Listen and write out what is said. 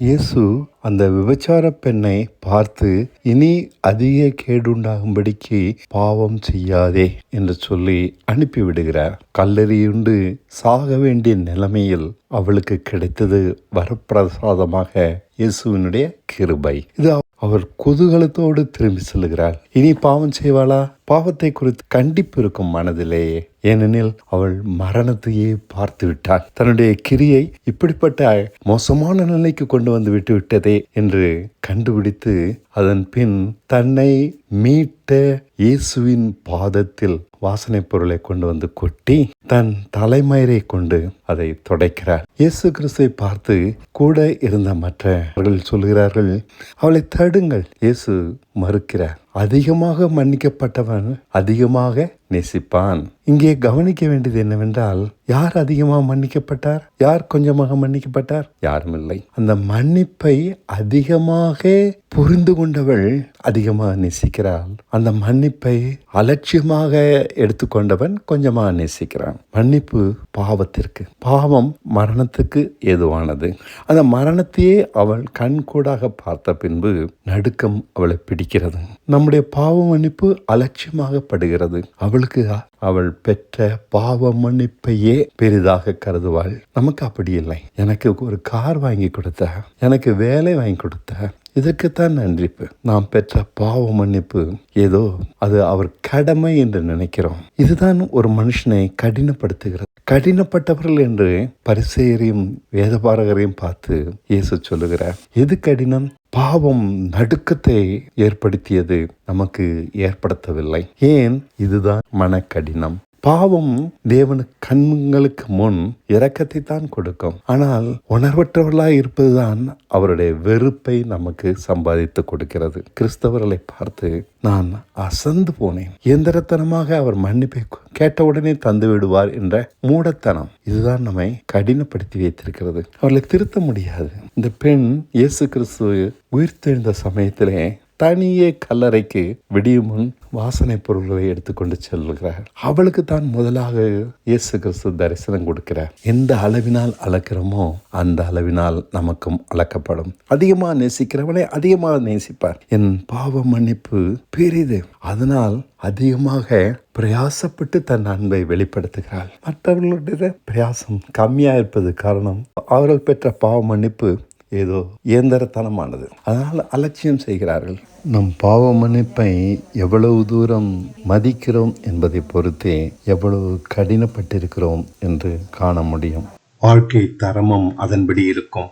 இயேசு அந்த விபச்சார பெண்ணை பார்த்து இனி அதிக கேடுண்டாகும்படிக்கு பாவம் செய்யாதே என்று சொல்லி அனுப்பிவிடுகிறார். கல்லறியுண்டு சாக வேண்டிய நிலைமையில் அவளுக்கு கிடைத்தது வரப்பிரசாதமாக இயேசுவினுடைய கிருபை. இது அவர் குதூகலத்தோடு திரும்பி செல்கிறார். இனி பாவம் செய்வாளா? பாவத்தை குறித்து கண்டிப்பு இருக்கும் மனதிலேயே ஏனெனில் அவள் மரணத்தையே பார்த்து விட்டாள். தன்னுடைய கிரியை இப்படிப்பட்ட மோசமான நிலைக்கு கொண்டு வந்து விட்டு விட்டதே என்று கண்டுபிடித்து அதன் பின் தன்னை மீட்ட இயேசுவின் பாதத்தில் வாசனை பொருளை கொண்டு வந்து கொட்டி தன் தலைமயிரை கொண்டு அதை துடைக்கிறார். இயேசு கிறிஸ்தை பார்த்து கூட இருந்த மற்றவர்கள் சொல்கிறார்கள் அவளை தடுங்கள் இயேசு மறுக்கிறார். அதிகமாக மன்னிக்கப்பட்டவன் அதிகமாக நேசிப்பான். இங்கே கவனிக்க வேண்டியது என்னவென்றால் யார் அதிகமாக மன்னிக்கப்பட்டார்? யார் கொஞ்சமாக மன்னிக்கப்பட்டார்? யாரும் இல்லை அந்த மன்னிப்பை அதிகமாக புரிந்து கொண்டவள் அதிகமாக நேசிக்கிறாள். அந்த மன்னிப்பை அலட்சியமாக எடுத்துக்கொண்டவன் கொஞ்சமாக நேசிக்கிறான். மன்னிப்பு பாவத்திற்கு பாவம் மரணத்துக்கு ஏதுவானது. அந்த மரணத்தையே அவள் கண்கூடாக பார்த்த பின்பு நடுக்கம் அவளை பிடிக்கிறது. நம்முடைய பாவ மன்னிப்பு அலட்சியமாகப்படுகிறது. அவளுக்கு அவள் பெற்ற பாவ மன்னிப்பையே பெரிதாக கருதுவாள். நமக்கு அப்படி இல்லை. எனக்கு ஒரு கார் வாங்கி கொடுத்த எனக்கு வேலை வாங்கி கொடுத்த இதற்குத்தான் நன்றிப்பு. நாம் பெற்ற பாவ மன்னிப்பு ஏதோ அது அவர் கடமை என்று நினைக்கிறோம். இதுதான் ஒரு மனுஷனை கடினப்படுத்துகிறது. கடினப்பட்டவர்கள் என்று பரிசெயரையும் வேதபாரகரையும் பார்த்து இயேசு சொல்லுகிறார் எது கடினம்? பாவம் நடுக்கத்தை ஏற்படுத்தியது நமக்கு ஏற்படுத்தவில்லை. ஏன்? இதுதான் மனக்கடினம். பாவம் தேவனு கண்களுக்கு முன் இரக்கத்தை தான் கொடுக்கும். ஆனால் உணர்வற்றவர்களாய் இருப்பதுதான் அவருடைய வெறுப்பை நமக்கு சம்பாதித்து கொடுக்கிறது. கிறிஸ்தவர்களை பார்த்து நான் அசந்து போனேன். இயந்திரத்தனமாக அவர் மன்னிப்பை கேட்ட உடனே தந்து விடுவார் என்ற மூடத்தனம் இதுதான் நம்மை கடினப்படுத்தி வைத்திருக்கிறது. அவர்களை திருத்த முடியாது. இந்த பெண் இயேசு கிறிஸ்து உயிர்த்தெழுந்த சமயத்திலே தனியே கல்லறைக்கு விடியும் முன் வாசனை பொருள்களை எடுத்துக்கொண்டு செல்கிறார். அவளுக்கு தான் முதலாக இயேசு கிறிஸ்து தரிசனம் கொடுக்கிறார். எந்த அளவினால் அளக்கிறோமோ அந்த அளவினால் நமக்கும் அளக்கப்படும். அதிகமாக நேசிக்கிறவனை அதிகமாக நேசிப்பார். என் பாவ மன்னிப்பு பெரிது. அதனால் அதிகமாக பிரயாசப்பட்டு தன் அன்பை வெளிப்படுத்துகிறாள். மற்றவர்களுடைய பிரயாசம் கம்மியாக இருப்பது காரணம் அவர்கள் பெற்ற பாவ மன்னிப்பு ஏதோ இயந்திரத்தனமானது. அதனால் அலட்சியம் செய்கிறார்கள். நம் பாவ மன்னிப்பை எவ்வளவு தூரம் மதிக்கிறோம் என்பதை பொறுத்தே எவ்வளவு கடினப்பட்டிருக்கிறோம் என்று காண முடியும். வாழ்க்கை தரமும் அதன்படி இருக்கும்.